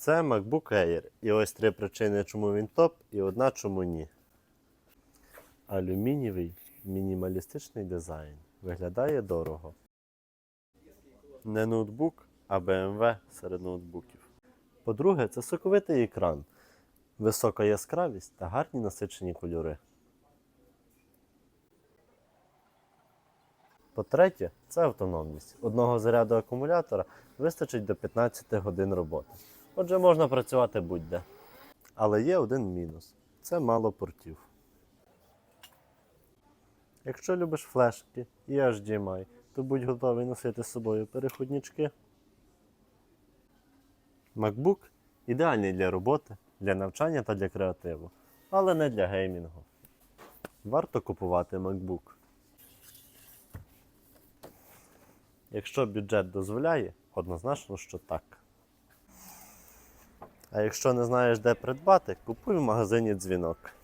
Це MacBook Air. І ось три причини, чому він топ, і одна, чому ні. Алюмінієвий мінімалістичний дизайн. Виглядає дорого. Не ноутбук, а BMW серед ноутбуків. По-друге, це соковитий екран, висока яскравість та гарні насичені кольори. По-третє, це автономність. Одного заряду акумулятора вистачить до 15 годин роботи. Отже, можна працювати будь-де. Але є один мінус це мало портів. Якщо любиш флешки і HDMI, то будь готовий носити з собою переходнички. MacBook ідеальний для роботи, для навчання та для креативу, але не для геймінгу. Варто купувати MacBook. Якщо бюджет дозволяє, однозначно, що так. А якщо не знаєш, де придбати, купуй в магазині дзвінок.